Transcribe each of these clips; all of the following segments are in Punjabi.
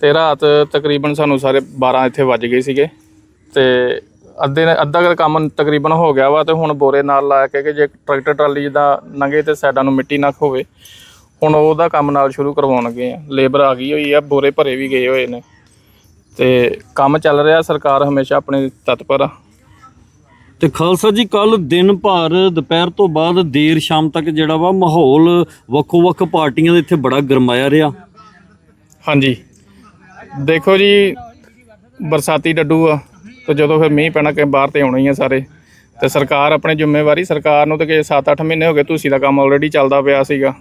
ਤੇ ਰਾਤ ਤਕਰੀਬਨ ਸਾਨੂੰ ਸਾਰੇ 12 ਇੱਥੇ ਵੱਜ ਗਏ ਸੀਗੇ। ਤੇ ਅੱਧੇ ਅੱਧਾ ਕੁ ਕੰਮ ਤਕਰੀਬਨ ਹੋ ਗਿਆ ਵਾ ਤੇ ਹੁਣ ਬੋਰੇ ਨਾਲ ਲਾ ਕੇ ਕਿ ਜੇ ਟਰੈਕਟਰ ਟਰਾਲੀ ਜਿੱਦਾਂ ਲੰਘੇ ਤੇ ਸਾਈਡਾਂ ਨੂੰ ਮਿੱਟੀ ਨਾ ਹੋਵੇ ਹੁਣ ਉਹਦਾ ਕੰਮ ਨਾਲ ਸ਼ੁਰੂ ਕਰਵਾਉਣ ਲੱਗੇ ਆ। ਲੇਬਰ ਆ ਗਈ ਹੋਈ ਆ ਬੋਰੇ ਭਰੇ ਵੀ ਗਏ ਹੋਏ ਨੇ। ਤੇ ਕੰਮ ਚੱਲ ਰਿਹਾ ਸਰਕਾਰ ਹਮੇਸ਼ਾ ਆਪਣੇ ਤਤਪਰ ਆ। ਤੇ ਖਾਲਸਾ ਜੀ ਕੱਲ ਦਿਨ ਭਰ ਦੁਪਹਿਰ ਤੋਂ ਬਾਅਦ ਦੇਰ ਸ਼ਾਮ ਤੱਕ ਜਿਹੜਾ ਵਾ ਮਾਹੌਲ ਵੱਖੋ-ਵੱਖ ਪਾਰਟੀਆਂ ਦੇ ਇੱਥੇ ਬੜਾ ਗਰਮਾਇਆ ਰਿਹਾ। ਹਾਂਜੀ। ਦੇਖੋ ਜੀ, ਬਰਸਾਤੀ ਡੱਡੂ ਆ, ਤੇ ਜਦੋਂ ਫਿਰ ਮੀਂਹ ਪੈਣਾ ਕਿ ਬਾਹਰ ਤੇ ਆਉਣਾ ਹੀ ਆ ਸਾਰੇ। ਤੇ ਸਰਕਾਰ ਆਪਣੀ ਜ਼ਿੰਮੇਵਾਰੀ, ਸਰਕਾਰ ਨੂੰ ਤੇ ਕਿ 7-8 ਮਹੀਨੇ ਹੋ ਗਏ ਤੁਸੀਂ ਦਾ ਕੰਮ ਆਲਰੇਡੀ ਚੱਲਦਾ ਪਿਆ ਸੀਗਾ।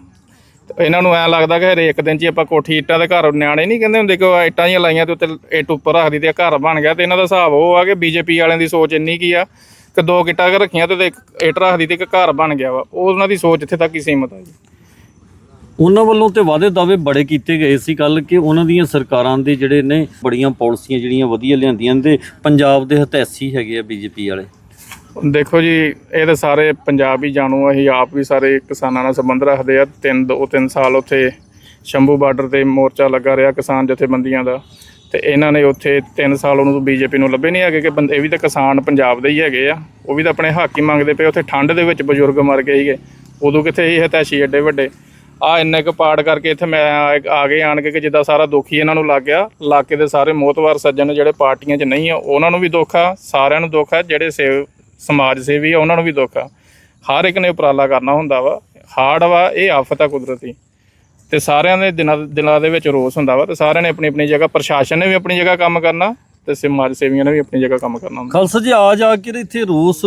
ਤੇ ਇਹਨਾਂ ਨੂੰ ਐ ਲੱਗਦਾ ਕਿ ਹਰੇਕ ਦਿਨ 'ਚ ਆਪਾਂ ਕੋਠੀ ਇੱਟਾਂ ਦੇ ਘਰ ਨਿਆਣੇ ਨਹੀਂ ਕਹਿੰਦੇ ਹੁੰਦੇ ਕਿ ਉਹ ਇੱਟਾਂ ਹੀ ਲਾਈਆਂ ਤੇ ਉੱਤੇ ਇੱਟ ਉੱਪਰ ਰੱਖਦੀ ਤੇ ਘਰ ਬਣ ਗਿਆ ਤੇ ਇਹਨਾਂ ਦਾ ਹਿਸਾਬ ਉਹ ਆ ਕਿ ਬੀਜੇਪੀ ਵਾਲਿਆਂ ਦੀ ਸੋਚ ਇੰਨੀ ਕੀ ਆ ਕਿ ਦੋ ਗਿੱਟਾਂ ਕੇ ਰੱਖੀਆਂ ਤੇ ਇੱਕ ਇੱਟ ਰੱਖਦੀ ਤੇ ਇੱਕ ਘਰ ਬਣ ਗਿਆ ਵਾ। ਉਹ ਉਹਨਾਂ ਦੀ ਸੋਚ ਇੱਥੇ ਤੱਕ ਹੀ ਸੀਮਤ ਆ ਜੀ। ਉਹਨਾਂ ਵੱਲੋਂ ਤੇ ਵਾਅਦੇ ਦਾਅਵੇ ਬੜੇ ਕੀਤੇ ਗਏ ਸੀ ਕੱਲ ਕਿ ਉਹਨਾਂ ਦੀਆਂ ਸਰਕਾਰਾਂ ਦੇ ਜਿਹੜੇ ਨੇ ਬੜੀਆਂ ਪਾਲਿਸੀਆਂ ਜਿਹੜੀਆਂ ਵਧੀਆ ਲਿਆਂਦੀਆਂ ਨੇ ਤੇ ਪੰਜਾਬ ਦੇ ਹਤੈਸੀ ਹੈਗੇ ਆ ਬੀਜੇਪੀ ਵਾਲੇ। ਦੇਖੋ ਜੀ, ਇਹ ਤਾਂ ਸਾਰੇ ਪੰਜਾਬ ਹੀ ਜਾਣੂ ਅਸੀਂ ਆਪ ਵੀ ਸਾਰੇ ਕਿਸਾਨਾਂ ਨਾਲ ਸੰਬੰਧ ਰੱਖਦੇ ਆ। ਤਿੰਨ, ਦੋ, ਤਿੰਨ ਸਾਲ ਉੱਥੇ ਸ਼ੰਭੂ ਬਾਰਡਰ ਤੇ ਮੋਰਚਾ ਲੱਗਾ ਰਿਹਾ ਕਿਸਾਨ ਜਥੇਬੰਦੀਆਂ ਦਾ। ਤੇ ਇਹਨਾਂ ਨੇ ਉੱਥੇ 3 ਸਾਲ ਉਹਨੂੰ ਬੀਜੇਪੀ ਨੂੰ ਲੱਭੇ ਨਹੀਂ ਹੈਗੇ ਕਿ ਬੰਦੇ, ਇਹ ਵੀ ਤਾਂ ਕਿਸਾਨ ਪੰਜਾਬ ਦੇ ਹੀ ਹੈਗੇ ਆ। ਉਹ ਵੀ ਤਾਂ ਆਪਣੇ ਹੱਕ ਹੀ ਮੰਗਦੇ ਪਏ ਉੱਥੇ ਠੰਡ ਦੇ ਵਿੱਚ ਬਜ਼ੁਰਗ ਮਰ ਗਏ ਸੀਗੇ। ਉਦੋਂ ਕਿੱਥੇ ਇਹ ਹਤੈਸ਼ੀ ਐਡੇ ਵੱਡੇ? ਆ ਇੰਨੇ ਕੁ ਪਾੜ ਕਰਕੇ ਇੱਥੇ ਮੈਂ ਆ- ਆ ਗਏ ਆਣ ਕੇ ਕਿ ਜਿੱਦਾਂ ਸਾਰਾ ਦੁੱਖ ਹੀ ਇਹਨਾਂ ਨੂੰ ਲੱਗ ਗਿਆ। ਇਲਾਕੇ ਦੇ ਸਾਰੇ ਮੋਤਵਾਰ ਸੱਜਣ ਜਿਹੜੇ ਪਾਰਟੀਆਂ 'ਚ ਨਹੀਂ ਆ, ਉਹਨਾਂ ਨੂੰ ਵੀ ਦੁੱਖ ਆ, ਸਾਰਿਆਂ ਨੂੰ ਦੁੱਖ ਆ, ਜਿਹੜੇ ਸੇਵ ਸਮਾਜ ਸੇਵੀ ਆ, ਉਹਨਾਂ ਨੂੰ ਵੀ ਦੁੱਖ ਆ। ਹਰ ਇੱਕ ਨੇ ਉਪਰਾਲਾ ਕਰਨਾ ਹੁੰਦਾ ਵਾ, ਹਾਰਡ ਵਾ, ਇਹ ਆਫਤ ਆ ਕੁਦਰਤੀ। ਤੇ ਸਾਰਿਆਂ ਦੇ ਦਿਨਾਂ ਦਿਲਾਂ ਦੇ ਵਿੱਚ ਰੋਸ ਹੁੰਦਾ ਵਾ, ਤੇ ਸਾਰਿਆਂ ਨੇ ਆਪਣੀ ਆਪਣੀ ਜਗ੍ਹਾ, ਪ੍ਰਸ਼ਾਸਨ ਨੇ ਵੀ ਆਪਣੀ ਜਗ੍ਹਾ ਕੰਮ ਕਰਨਾ, ਤੇ ਸਮਾਜ ਸੇਵੀਆਂ ਨੇ ਵੀ ਆਪਣੀ ਜਗ੍ਹਾ ਕੰਮ ਕਰਨਾ ਹੁੰਦਾ। ਖਾਲਸਾ ਜੀ, ਆ ਜਾ ਕੇ ਇੱਥੇ ਰੋਸ